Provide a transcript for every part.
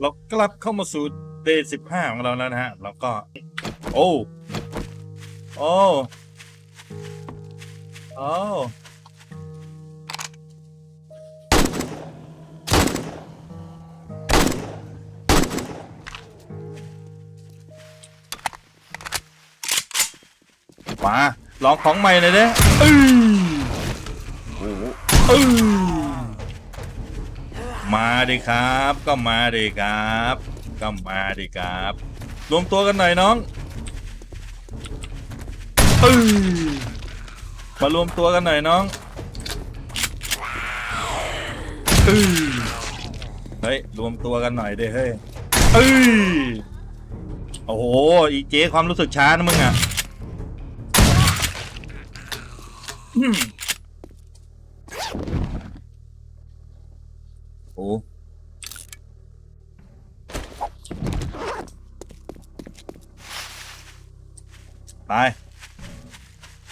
เรากลับเข้ามาสู่เดย์สิบห้าของเราแล้วนะฮะแล้วก็ โอ้ โอ้โอ้มาลองของใหม่หน่อยเด้เอ้อหเอ้ย มาดิครับ ก็มาดิครับ ก็มาดิครับ รวมตัวกันหน่อยน้องเอ้ยมารวมตัวกันหน่อยน้องเอ้ยเฮ้ย รวมตัวกันหน่อยดิเฮ้ยเอ้ยโอ้โห อีเจ๊ความรู้สึกช้านะมึงอะ อืมโอ้ ไป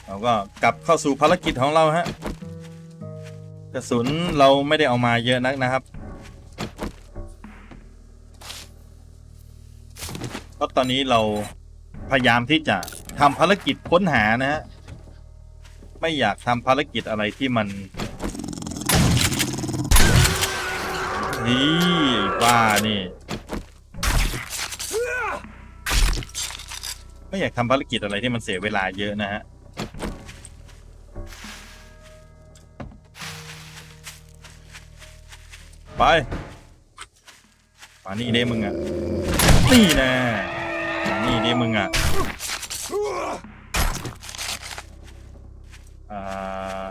เราก็กลับเข้าสู่ภารกิจของเราฮะ กระสุนเราไม่ได้เอามาเยอะนักนะครับเพราะตอนนี้เราพยายามที่จะทำภารกิจค้นหานะฮะ ไม่อยากทำภารกิจอะไรที่มันนี่ว่านี่ ไม่อยากทำภารกิจอะไรที่มันเสียเวลาเยอะนะฮะไปมานี่เด้มึงอะ นี่แน่มานี่เด้มึงอะอ่า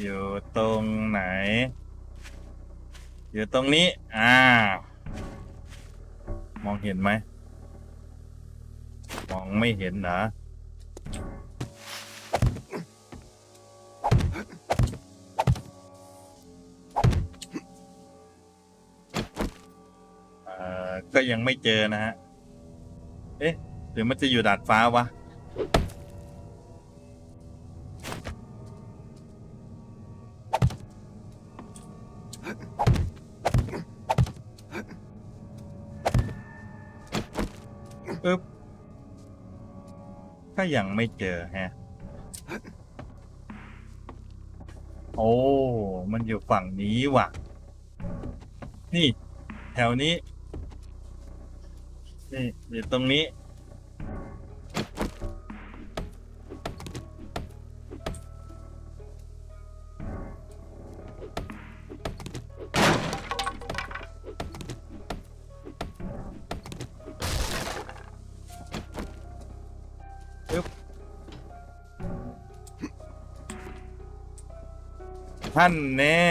อยู่ตรงไหน อยู่ตรงนี้ อ่า มองเห็นไหม มองไม่เห็นนะก็ยังไม่เจอนะฮะ เอ๊ะ หรือมันจะอยู่ดาดฟ้าวะ ยังไม่เจอฮะ โอ้ มันอยู่ฝั่งนี้ว่ะ นี่ แถวนี้ นี่อยู่ตรงนี้ ท่านแน่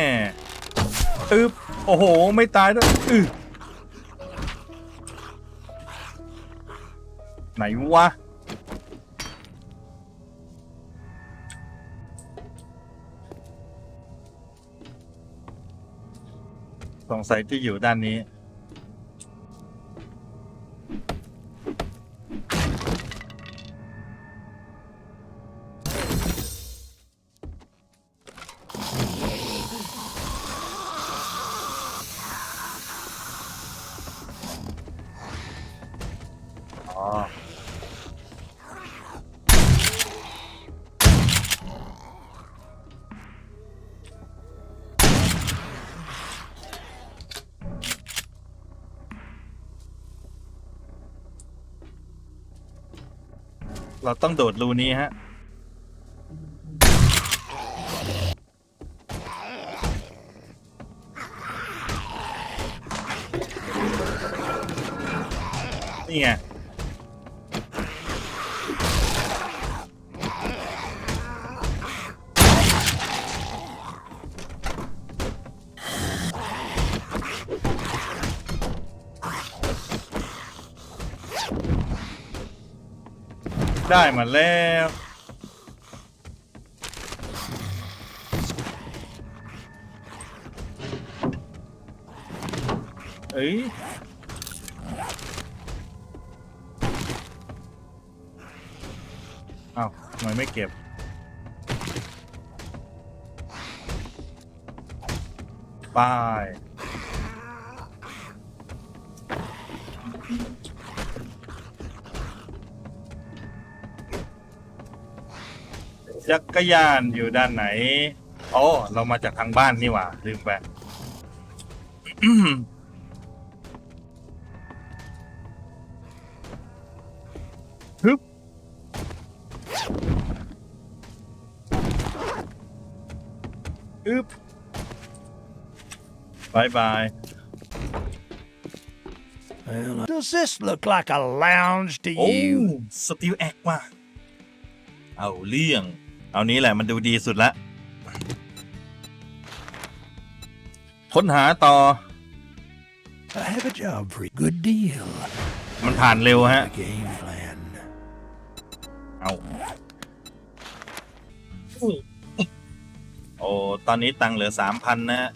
อึบโอ้โห ไม่ตายด้วยอึไหนวะ สงสัยจะอยู่ด้านนี้ เราต้องโดดรูนี้ฮะ นี่ไง ได้มาแล้ว เอ้ยอ้าวทำไมไม่เก็บไป จักรยานอยู่ด้านไหนอ๋อเรามาจากทางบ้านนี่หว่าลืมไปฮึบอึบบายบาย Well, does this look like a lounge to โอ้ you? สติลแอคว่ะเอาเรื่อง เอานี้แหละมันดูดีสุดละค้นหาต่อ I have a job for you. Good deal. มันผ่านเร็วฮะ A game plan. เอาโอ้ตอนนี้ตังค์เหลือสามพันนะฮะ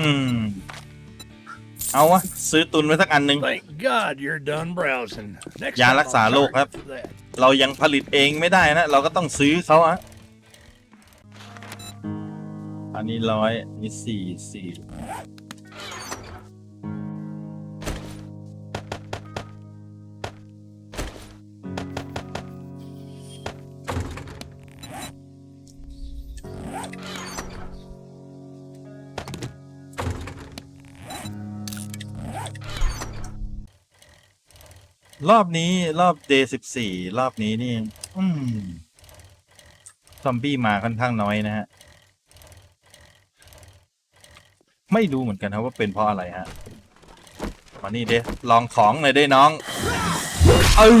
อืม เอาวะ ซื้อตุนไว้สักอันหนึ่ง Thank God you're done browsing. Next ยา time รักษา I'll โรค charge ครับ you for that. เรายังผลิตเองไม่ได้นะ เราก็ต้องซื้อเขาอะอันนี้ร้อยอันนี้สี่สี่ รอบนี้รอบเดย์สิบสี่รอบนี้นี่ อืมซอมบี้มาค่อนข้างน้อยนะฮะ ไม่รู้เหมือนกันครับว่าเป็นเพราะอะไรฮะ มานี่เด้ลองของหน่อยได้น้อง เอ้ย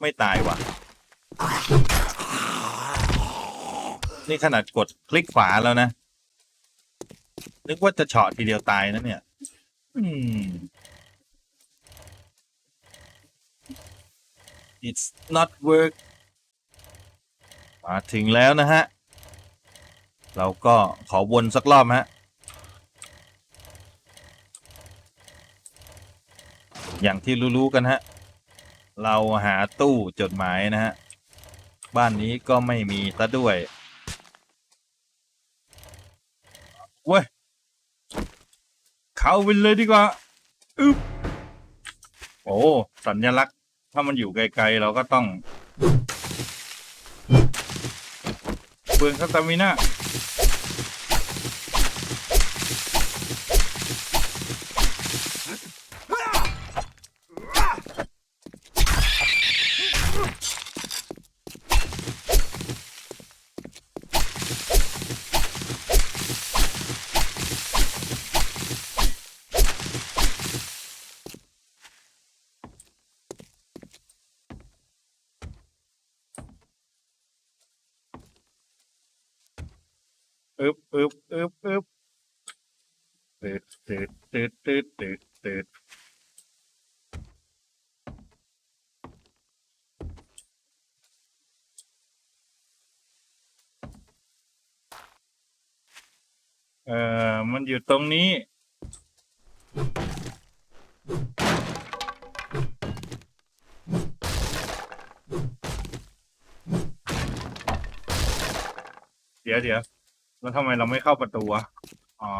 ไม่ตายว่ะ นี่ขนาดกดคลิกขวาแล้วนะ นึกว่าจะเฉาะทีเดียวตายนะเนี่ย อืม it's not work มาถึงแล้วนะฮะ เราก็ขอวนสักรอบฮะ อย่างที่รู้ๆกันฮะ เราหาตู้จดหมายนะฮะ บ้านนี้ก็ไม่มีซะด้วย เว้ย เข้าไปเลยดีกว่า อึ๊บโอ้ สัญลักษณ ถ้ามันอยู่ไกลๆ เราก็ต้องเปลืองสตามิน่า อึบอึบอึบอึบตืดตืดตืดตืดตืดตืดเอ่อมันอยู่ตรงนี้ เดี๋ยวเดี๋ยว แล้วทำไมเราไม่เข้าประตูวะอ๋อ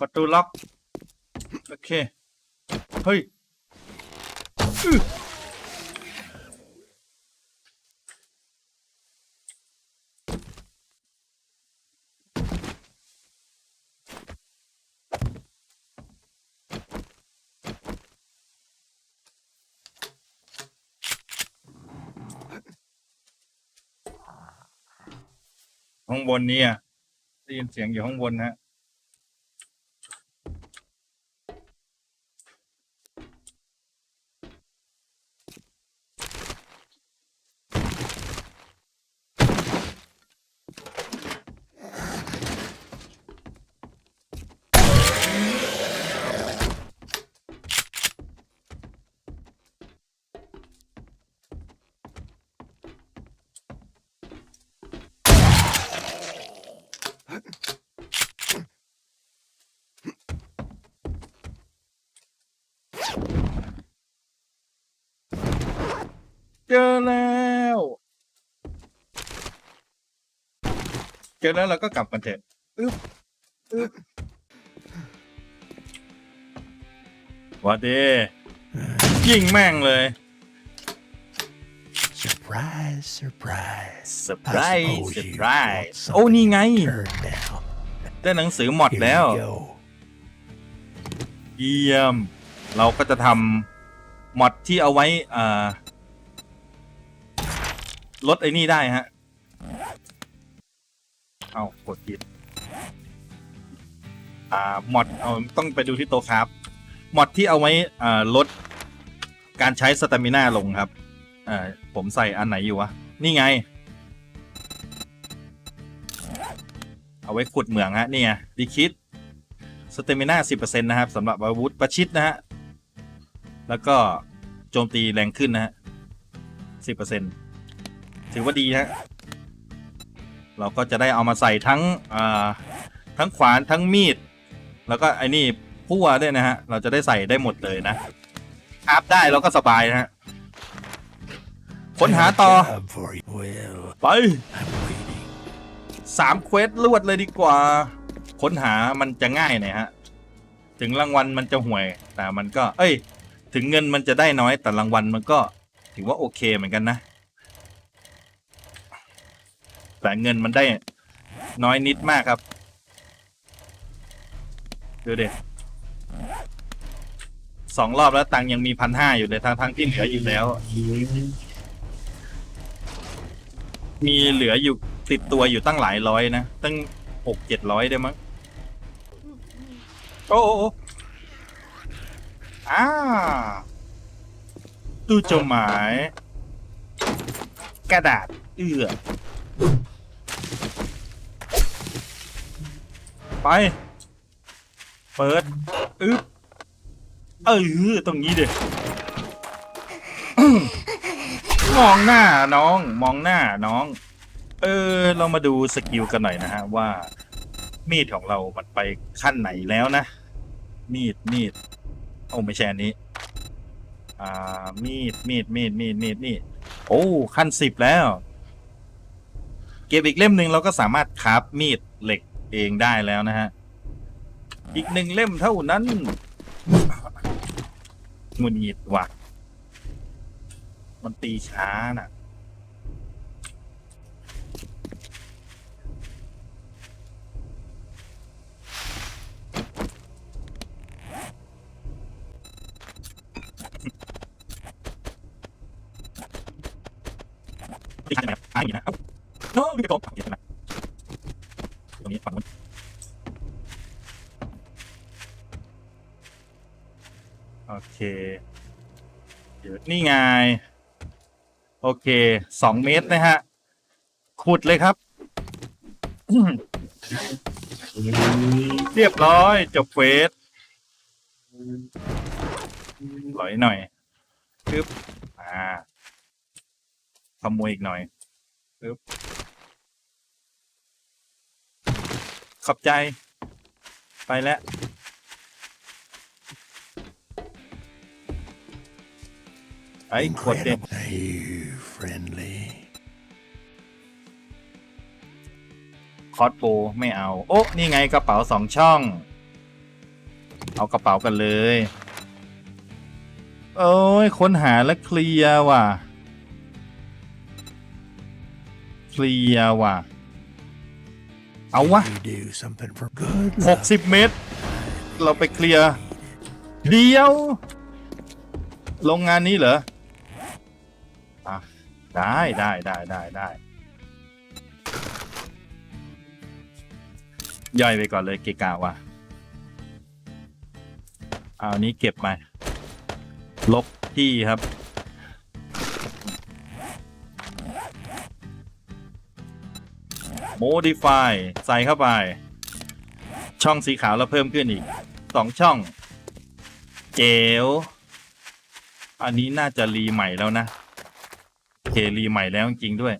ประตูล็อก โอเค เฮ้ยห้อข้างบนนี่อะ ได้ยินเสียงอยู่ข้างบนฮะ อ เจอแล้ว เจอแล้วเราก็กลับกันเถอะอึ๊บอึ๊บหวัดดียิงแม่งเลย Surprise, surprise. เซอร์ไพรส์ suppose เซอร์ you ไพร want ส์โอ้นี่ไง Turn now. ได้หนังสือหมด Here แล้ว you go. เยี่ยม เราก็จะทำมอดที่เอาไว้อ่าลดไอ้นี่ได้ฮะ เอากดผิดอ่ามอดเอาต้องไปดูที่โต๊ะครับมอดที่เอาไว้อ่าลดการใช้สตามิน่าลงครับอ่าผมใส่อันไหนอยู่วะ นี่ไง เอาไว้ขุดเหมืองฮะนี่ไงดีคิดสเตมิน่า10%นะครับสำหรับอาวุธประชิดนะฮะ แล้วก็โจมตีแรงขึ้นนะฮะ10%ถือว่าดีฮะ เราก็จะได้เอามาใส่ทั้งทั้งขวานทั้งมีด แล้วก็ไอ้นี่พั่วด้วยนะฮะ เราจะได้ใส่ได้หมดเลยนะอัพได้เราก็สบายนะฮะค้นหาต่อ ไปสามเควสรวดเลยดีกว่า ค้นหามันจะง่ายหน่อยฮะ ถึงรางวัลมันจะห่วย แต่มันก็ เอ้ย ถึงเงินมันจะได้น้อยแต่รางวัลมันก็ถือว่าโอเคเหมือนกันนะ แต่เงินมันได้น้อยนิดมากครับ ดูเด็สองรอบแล้วตังค์ยังมีพันห้าอยู่เลยทั้งทั้งที่เหลืออยู่แล้ว มีเหลืออยู่ติดตัวอยู่ตั้งหลายร้อยนะ ตั้งหกเจ็ดร้อยได้มั้งโอ้โอ้โอ้อ่าตู้จดหมาย กระดาษ เอื้อ ไป เปิดอึ๊บเออตรงนี้เด็มองหน้าน้อง มองหน้าน้อง เออ เรามาดูสกิลกันหน่อยนะฮะว่า มีดของเรา มันไปขั้นไหนแล้วนะ มีดมีดโอ้ไม่ใช่อันนี้ อ่า มีดมีดมีดมีดมีดมีดโอ้ขั้นสิบแล้ว เก็บอีกเล่มหนึ่งเราก็สามารถคราฟมีดเหล็ก เองได้แล้วนะฮะ อีกหนึ่งเล่มเท่านั้นงุนงิดว่ะ มันตีช้าน่ะ ตีช้าใช่ไหมครับอ่าอย่างนี้นะเอ้าโน้ดูไปก่อนเห็นไหม รงนี้ฝั่งนู้นโอเคเดี๋ยวนี่ไง โอเคสองเมตรนะฮะ ขุดเลยครับ เรียบร้อยจบเฟสหลอยหน่อยปึ๊บอ่าขโมยอีกหน่อยปึ๊บ ขอบใจ ไปแล้วไอ้ขวดเด็ด Incredible. Are you friendly? คอสโบไม่เอา โอ้นี่ไงกระเป๋าสองช่อง เอากระเป๋ากันเลย โอ้ยค้นหาและเคลียร์ว่ะ เคลียร์ว่ะ เอาวะ You do something for good. หกสิบเมตร เราไปเคลียร์เดียว โรงงานนี้เหรออะได้ได้ได้ได้ได้ย่อยไปก่อนเลยเกะกะว่ะเอาอันนี้เก็บไปลบที่ครับ modify ใส่เข้าไป ช่องสีขาวแล้วเพิ่มขึ้นอีกสองช่อง เจ๋วอันนี้น่าจะรีใหม่แล้วนะเครีใหม่แล้วจริงด้วย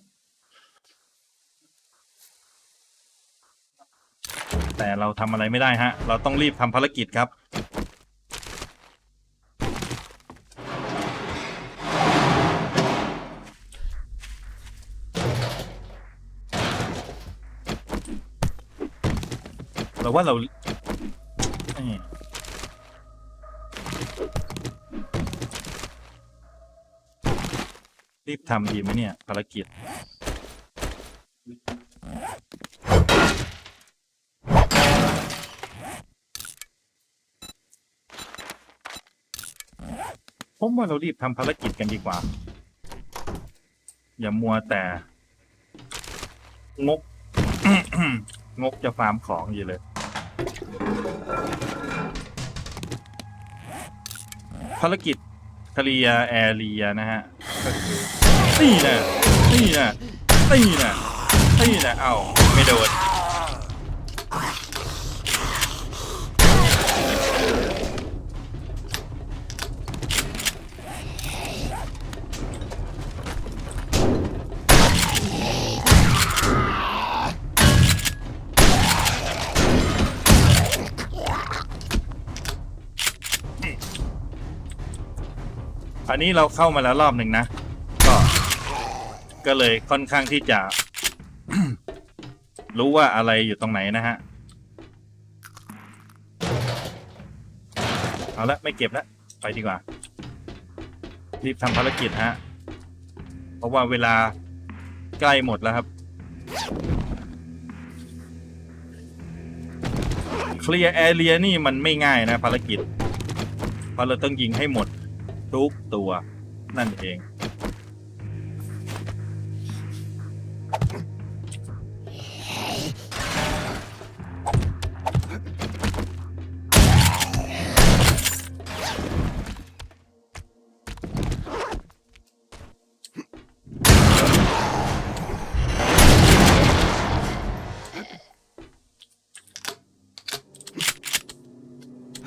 แต่เราทำอะไรไม่ได้ฮะ เราต้องรีบทำภารกิจครับ เราว่าเราเอ้ยรีบทำดีไหมเนี่ย ภารกิจ ผมว่าเรารีบทำภารกิจกันดีกว่า อย่ามัวแต่ งก งกจะฟาร์มของอยู่เลย ภารกิจเคลียแอเรียนะฮะนี่นะนี่นะนี่นะนี่นะเอ้าไม่โดน อันนี้เราเข้ามาแล้วรอบหนึ่งนะ ก็ ก็เลยค่อนข้างที่จะ รู้ว่าอะไรอยู่ตรงไหนนะฮะ เอาละไม่เก็บละไปดีกว่า รีบทำภารกิจฮะ เพราะว่าเวลาใกล้หมดแล้วครับ เคลียร์แอเรียนี่มันไม่ง่ายนะภารกิจเพราะเราต้องยิงให้หมด ทุกตัวนั่นเอง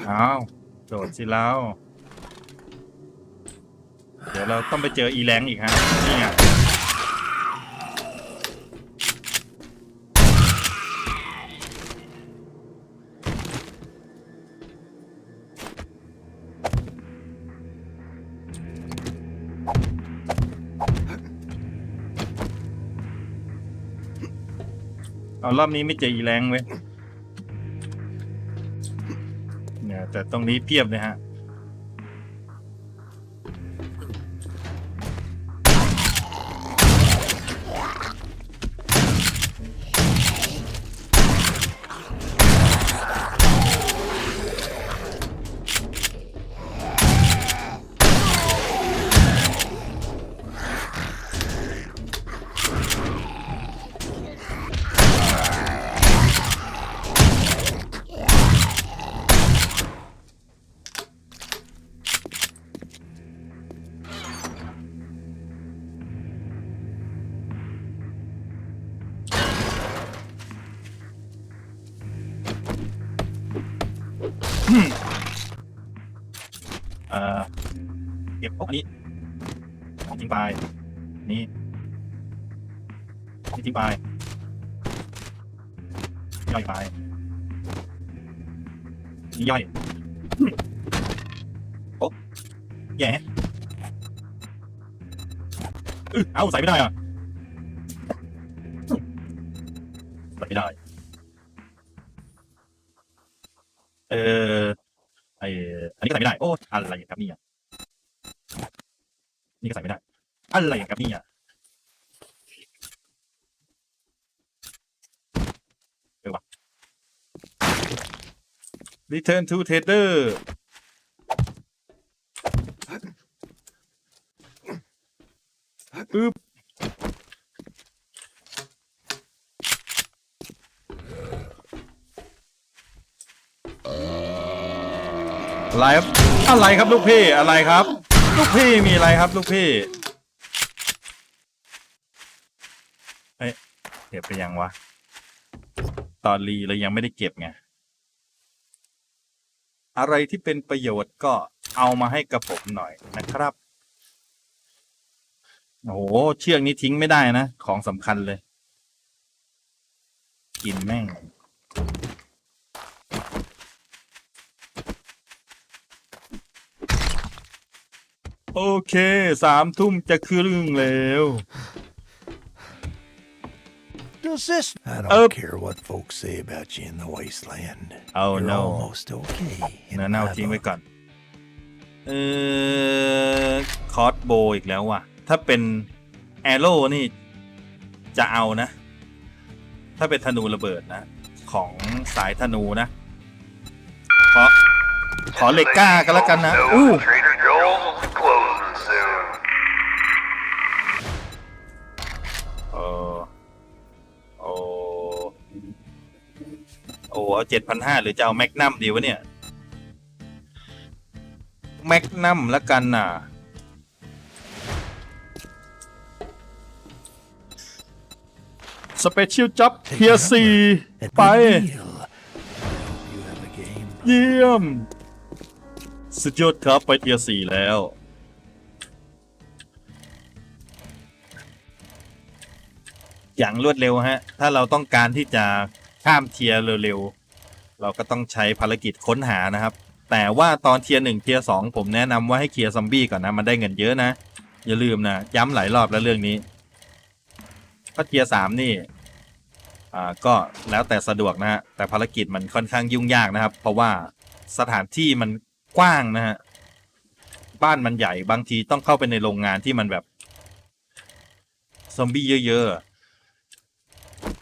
อ้าว โดดสิแล้ว เราต้องไปเจออีแรงอีกฮะนี่ไงเอารอบนี้ไม่เจออีแรงเว้ยเนี่ยแต่ตรงนี้เพียบเลยฮะ เก็บพวกอันนี้อันนี้ยิงไปนี่นี่ทิ้งไปย่อยไปนี่ย่อยโอ๊ะแย่อึเอ้าใส่ไม่ได้อะ นี่ก็ใส่ไม่ได้ อะไรครับนี่ยเออวะ Return to Tether อึ๊บไรครับอะไรครับลูกพี่อะไรครับ ลูกพี่มีอะไรครับ ลูกพี่เอ้ยเก็บไปยังวะ ตอนรีเรายังไม่ได้เก็บไง อะไรที่เป็นประโยชน์ก็เอามาให้กับผมหน่อยนะครับ โอ้โห เชือกนี้ทิ้งไม่ได้นะ ของสำคัญเลย กินแม่ง โอเค สามทุ่มจะครึ่งแล้ว special system. I don't Oh. care what folks say about you in the wasteland. Oh, You're no. almost okay. in เนื้อเน่า my ทิ้งไว้ book. ก่อน เออคอร์สโบอีกแล้วว่ะ ถ้าเป็นแอโร่นี่ จะเอานะ ถ้าเป็นธนูระเบิดนะ ของสายธนูนะ ขอขอเหล็กกล้ากันแล้วกันนะ อู้ No, เอาเจ็ดพันห้าหรือจะเอาแมกนัมดีวะเนี่ยแมกนัมล้วกันน่ะ สเปเชียลจ็อบเทียสี่ไป เยี่ยม สุดยอดครับไปเทียสี่แล้ว อย่างรวดเร็วฮะ ถ้าเราต้องการที่จะ ข้ามเทียร์เร็วๆ เราก็ต้องใช้ภารกิจค้นหานะครับ แต่ว่าตอนเทียร์หนึ่งเทียร์สองผมแนะนำว่าให้เคลียร์ซอมบี้ก่อนนะมันได้เงินเยอะนะ อย่าลืมนะ ย้ำหลายรอบแล้วเรื่องนี้เพราเทียร์สามนี่อ่าก็แล้วแต่สะดวกนะฮะแต่ภารกิจมันค่อนข้างยุ่งยากนะครับ เพราะว่าสถานที่มันกว้างนะฮะบ้านมันใหญ่บางทีต้องเข้าไปในโรงงานที่มันแบบซอมบี้เยอะๆ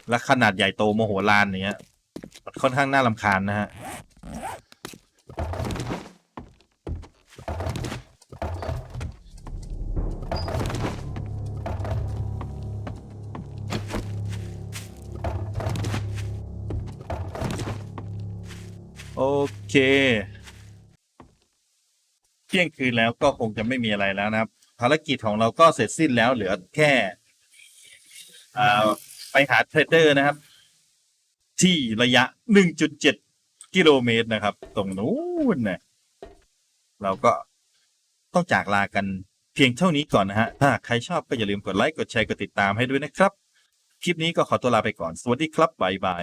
และขนาดใหญ่โตโมโหลานอย่างเงี้ยค่อนข้างน่ารำคาญนะฮะโอเค เที่ยงคืนแล้วก็คงจะไม่มีอะไรแล้วนะครับ ภารกิจของเราก็เสร็จสิ้นแล้วเหลือแค่อ่า ไปหาเทรดเดอร์นะครับ ที่ระยะ 1.7 กิโลเมตรนะครับ ตรงนู้นนะเราก็ต้องจากลากันเพียงเท่านี้ก่อนนะฮะ ถ้าใครชอบก็อย่าลืมกดไลค์ กดแชร์ กดติดตามให้ด้วยนะครับ คลิปนี้ก็ขอตัวลาไปก่อน สวัสดีครับบ๊ายบาย